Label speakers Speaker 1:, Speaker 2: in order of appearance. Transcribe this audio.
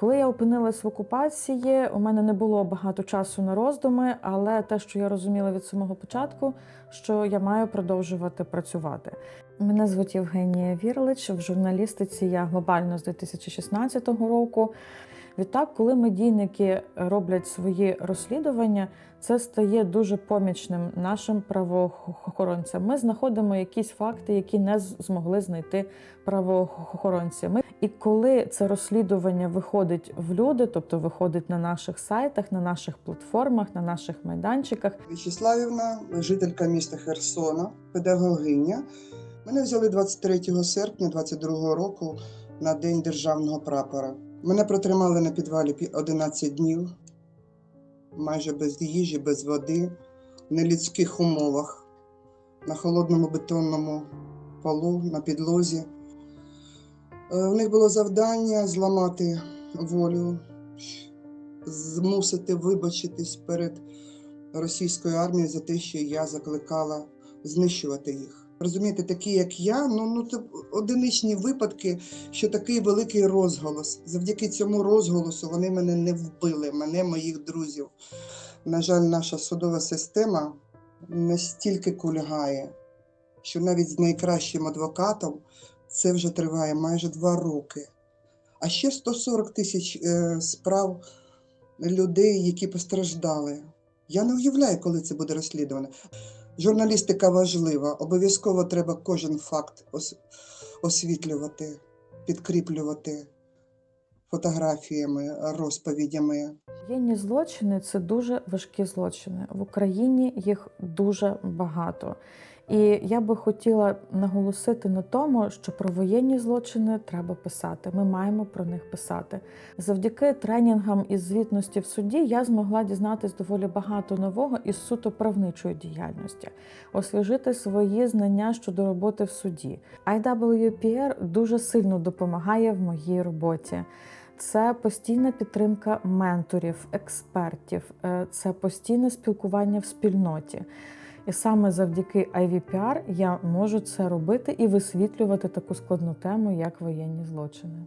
Speaker 1: Коли я опинилась в окупації, у мене не було багато часу на роздуми, але те, що я розуміла від самого початку, що я маю продовжувати працювати. Мене звуть Євгенія Вірлич. В журналістиці я глобально з 2016 року. Відтак, коли медійники роблять свої розслідування, це стає дуже помічним нашим правоохоронцям. Ми знаходимо якісь факти, які не змогли знайти правоохоронці. Ми і коли це розслідування виходить в люди, тобто виходить на наших сайтах, на наших платформах, на наших майданчиках,
Speaker 2: Вячеславівна, жителька міста Херсона, педагогиня. Мене взяли 23 серпня 22 року на День державного прапора. Мене протримали на підвалі пі- 11 днів, майже без їжі, без води, в нелюдських умовах, на холодному бетонному полу, на підлозі. Е, У них було завдання зламати волю, змусити вибачитись перед російською армією за те, що я закликала знищувати їх. Розумієте, такі як я, ну ну це одиничні випадки, що такий великий розголос. Завдяки цьому розголосу вони мене не вбили, мене, моїх друзів. На жаль, наша судова система настільки кульгає, що навіть з найкращим адвокатом це вже триває майже два роки. А ще 140 тисяч е, справ людей, які постраждали. Я не уявляю, коли це буде розслідувано. Журналістика важлива. Обов'язково треба кожен факт ос- освітлювати, підкріплювати фотографіями, розповідями.
Speaker 1: Воєнні злочини це дуже важкі злочини. В Україні їх дуже багато. І я би хотіла наголосити на тому, що про воєнні злочини треба писати. Ми маємо про них писати. Завдяки тренінгам із звітності в суді я змогла дізнатись доволі багато нового із суто правничої діяльності, освіжити свої знання щодо роботи в суді. IWPR дуже сильно допомагає в моїй роботі. Це постійна підтримка менторів, експертів, е, це постійне спілкування в спільноті. І саме завдяки IVPR я можу це робити і висвітлювати таку складну тему, як воєнні злочини.